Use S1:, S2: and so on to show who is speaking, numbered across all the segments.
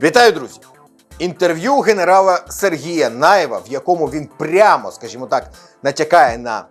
S1: Вітаю, друзі! Інтерв'ю генерала Сергія Наєва, в якому він прямо, скажімо так, натякає на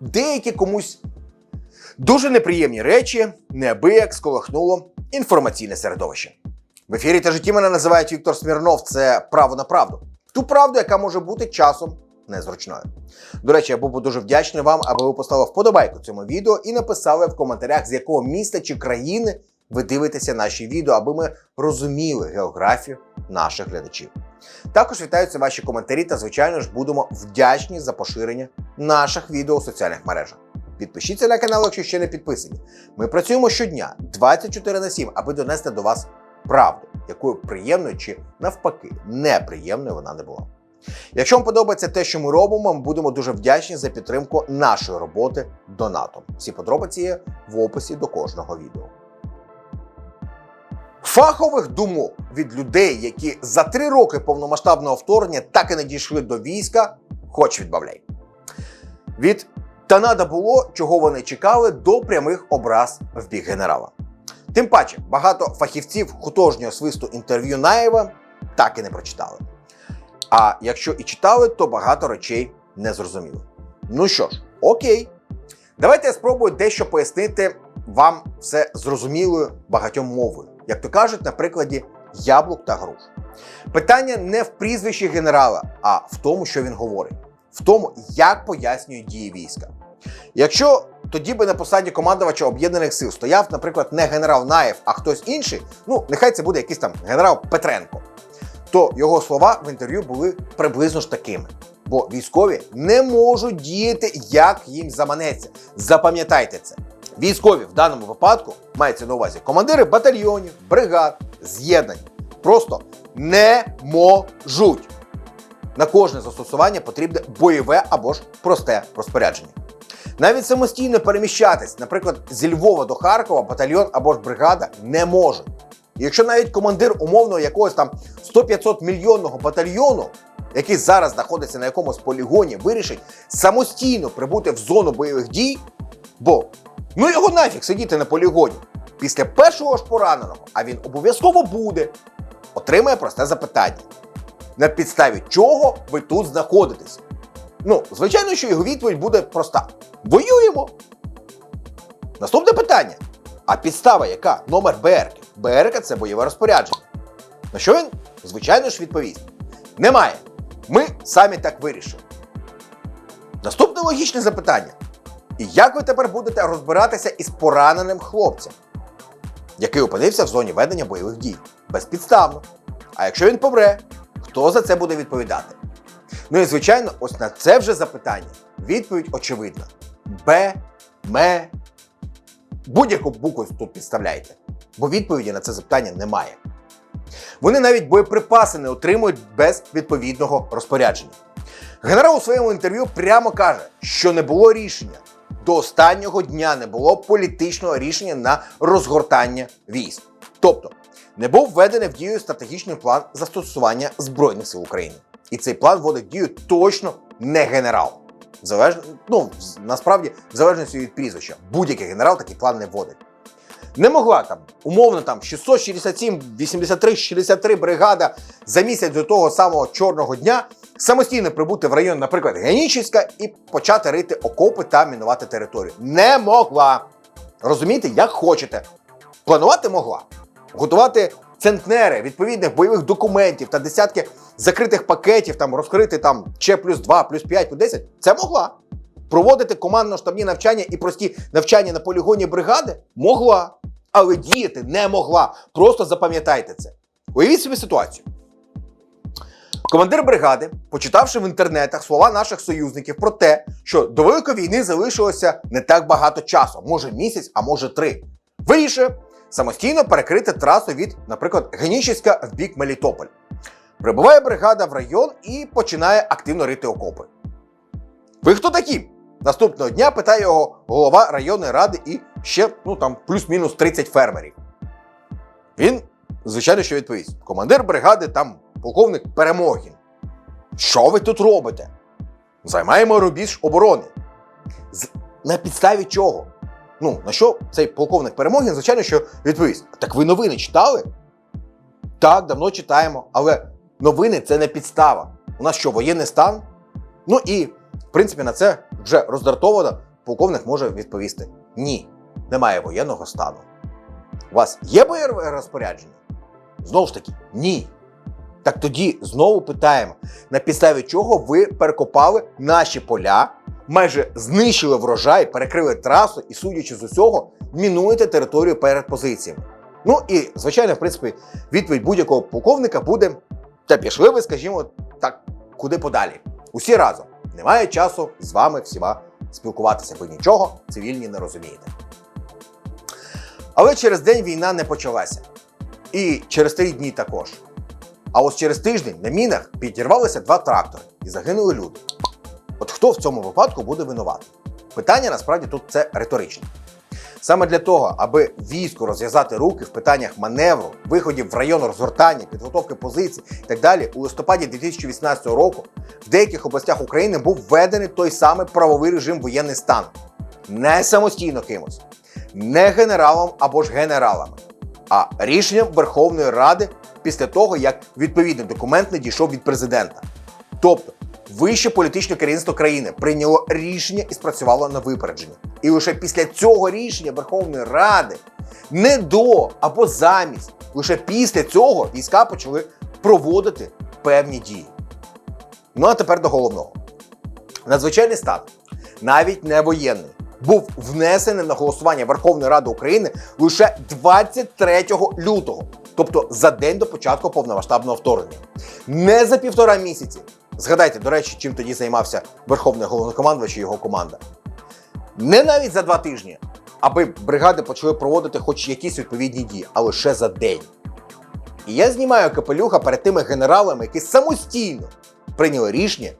S1: деякі комусь дуже неприємні речі, неабияк сколихнуло інформаційне середовище. В ефірі та житті мене називають Віктор Смірнов. Це право на правду. Ту правду, яка може бути часом незручною. До речі, я був би дуже вдячний вам, аби ви поставили вподобайку цьому відео і написали в коментарях, з якого міста чи країни ви дивитеся наші відео, аби ми розуміли географію наших глядачів. Також вітаються ваші коментарі та, звичайно ж, будемо вдячні за поширення наших відео у соціальних мережах. Підпишіться на канал, якщо ще не підписані. Ми працюємо щодня 24 на 7, аби донести до вас правду, якою приємною чи навпаки неприємною вона не була. Якщо вам подобається те, що ми робимо, ми будемо дуже вдячні за підтримку нашої роботи донатом. Всі подробиці є в описі до кожного відео. Фахових думок від людей, які за три роки повномасштабного вторгнення так і не дійшли до війська, хоч відбавляй. Від та надо було, чого вони чекали, до прямих образ в бік генерала. Тим паче, багато фахівців художнього свисту інтерв'ю Наєва так і не прочитали. А якщо і читали, то багато речей не зрозуміли. Ну що ж, окей. Давайте я спробую дещо пояснити вам все зрозумілою багатьом мовою, як то кажуть, на прикладі яблук та груш. Питання не в прізвищі генерала, а в тому, що він говорить, в тому, як пояснює дії війська. Якщо тоді би на посаді командувача об'єднаних сил стояв, наприклад, не генерал Наєв, а хтось інший, ну нехай це буде якийсь там генерал Петренко, то його слова в інтерв'ю були приблизно ж такими. Бо військові не можуть діяти, як їм заманеться. Запам'ятайте це. Військові в даному випадку мається на увазі командири батальйонів, бригад, з'єднань. Просто не можуть. На кожне застосування потрібне бойове або ж просте розпорядження. Навіть самостійно переміщатись, наприклад, зі Львова до Харкова, батальйон або ж бригада не може. Якщо навіть командир умовного якогось там 100-500 мільйонного батальйону, який зараз знаходиться на якомусь полігоні, вирішить самостійно прибути в зону бойових дій, бо ну його нафіг сидіти на полігоні. Після першого ж пораненого, а він обов'язково буде, отримає просте запитання: на підставі чого ви тут знаходитесь? Ну, звичайно, що його відповідь буде проста: воюємо. Наступне питання. А підстава яка? Номер БРК. БРК це бойове розпорядження. На що він, звичайно ж, відповість: Немає. Ми самі так вирішили. Наступне логічне запитання. І як ви тепер будете розбиратися із пораненим хлопцем, який опинився в зоні ведення бойових дій? Безпідставно. А якщо він помре, хто за це буде відповідати? Ну і звичайно, ось на це вже запитання. Відповідь очевидна: Б, М. Будь-яку букву тут підставляйте, бо відповіді на це запитання немає. Вони навіть боєприпаси не отримують без відповідного розпорядження. Генерал у своєму інтерв'ю прямо каже, що не було рішення. До останнього дня не було політичного рішення на розгортання військ. Тобто не був введений в дію стратегічний план застосування Збройних сил України. І цей план вводить в дію точно не генерал. Залеж... Ну, насправді, в залежності від прізвища, будь-який генерал такий план не вводить. Не могла там, умовно, там 667, 83, 63 бригада за місяць до того самого чорного дня самостійно прибути в район, наприклад, Генічівська і почати рити окопи та мінувати територію. Не могла. Розумієте, як хочете. Планувати могла. Готувати центнери відповідних бойових документів та десятки закритих пакетів, там розкрити там ще плюс 2, плюс 5, плюс 10. Це могла. Проводити командно-штабні навчання і прості навчання на полігоні бригади могла, але діяти не могла. Просто запам'ятайте це. Уявіть собі ситуацію. Командир бригади, почитавши в інтернетах слова наших союзників про те, що до Великої війни залишилося не так багато часу, може місяць, а може три, вирішив самостійно перекрити трасу від, наприклад, Генічівська в бік Мелітополь. Прибуває бригада в район і починає активно рити окопи. Ви хто такі? Наступного дня питає його голова районної ради і ще ну там плюс-мінус 30 фермерів. Він, звичайно, що відповість: командир бригади, там полковник Перемогін. Що ви тут робите? Займаємо рубіж оборони. З... На підставі чого? Ну, на що цей полковник Перемогін, звичайно, що відповість: Так ви новини читали? Так, давно читаємо, але новини це не підстава. У нас що, воєнний стан? Ну і, в принципі, на це вже роздратовано полковник може відповісти: ні, немає воєнного стану. У вас є бойове розпорядження? Знову ж таки, ні. Так тоді знову питаємо, на підставі чого ви перекопали наші поля, майже знищили врожай, перекрили трасу і, судячи з усього, мінуєте територію перед позиціями. Ну і, звичайно, в принципі, відповідь будь-якого полковника буде: та пішли ви, скажімо так, куди подалі. Усі разом. Немає часу з вами всіма спілкуватися, ви нічого цивільні не розумієте. Але через день війна не почалася. І через три дні також. А ось через тиждень на мінах підірвалися два трактори і загинули люди. От хто в цьому випадку буде винуватий? Питання насправді тут це риторичне. Саме для того, аби війську розв'язати руки в питаннях маневру, виходів в район розгортання, підготовки позицій і так далі, у листопаді 2018 року в деяких областях України був введений той самий правовий режим воєнний стан. Не самостійно кимось, не генералом або ж генералами, а рішенням Верховної Ради після того, як відповідний документ не дійшов від президента. Тобто, вище політичне керівництво країни прийняло рішення і спрацювало на випередження. І лише після цього рішення Верховної Ради не до або замість, лише після цього війська почали проводити певні дії. Ну а тепер до головного. Надзвичайний стан, навіть не воєнний, був внесений на голосування Верховної Ради України лише 23 лютого, тобто за день до початку повномасштабного вторгнення. Не за півтора місяці. Згадайте, до речі, чим тоді займався Верховний головнокомандувач і його команда. Не навіть за два тижні, аби бригади почали проводити хоч якісь відповідні дії, а лише за день. І я знімаю капелюха перед тими генералами, які самостійно прийняли рішення,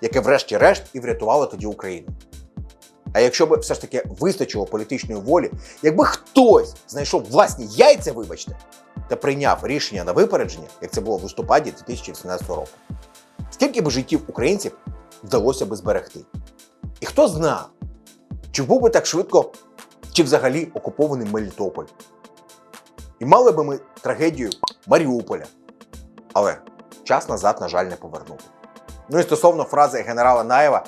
S1: яке, врешті-решт, і врятувало тоді Україну. А якщо б все ж таки вистачило політичної волі, якби хтось знайшов власні яйця, вибачте, та прийняв рішення на випередження, як це було в листопаді 2018 року, скільки б життів українців вдалося би зберегти? І хто знає, чи був би так швидко, чи взагалі окупований Мелітополь? І мали би ми трагедію Маріуполя. Але час назад, на жаль, не повернути. Ну і стосовно фрази генерала Наєва,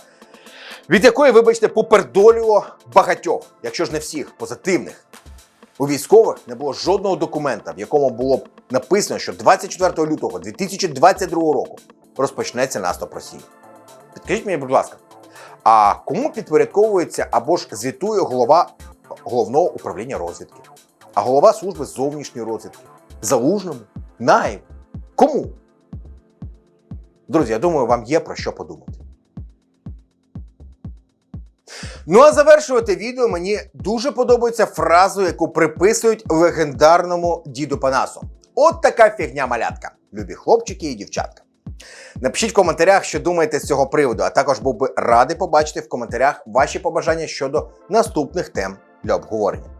S1: від якої, вибачте, попердолювало багатьох, якщо ж не всіх, позитивних. У військових не було жодного документа, в якому було б написано, що 24 лютого 2022 року розпочнеться наступ Росії. Підкажіть мені, будь ласка, а кому підпорядковується або ж звітує голова головного управління розвідки, а голова служби зовнішньої розвідки? Залужному? Наєву? Кому? Друзі, я думаю, вам є про що подумати. Ну а завершувати відео мені дуже подобається фразу, яку приписують легендарному діду Панасу. От така фігня малятка, любі хлопчики і дівчатка. Напишіть в коментарях, що думаєте з цього приводу, а також був би радий побачити в коментарях ваші побажання щодо наступних тем для обговорення.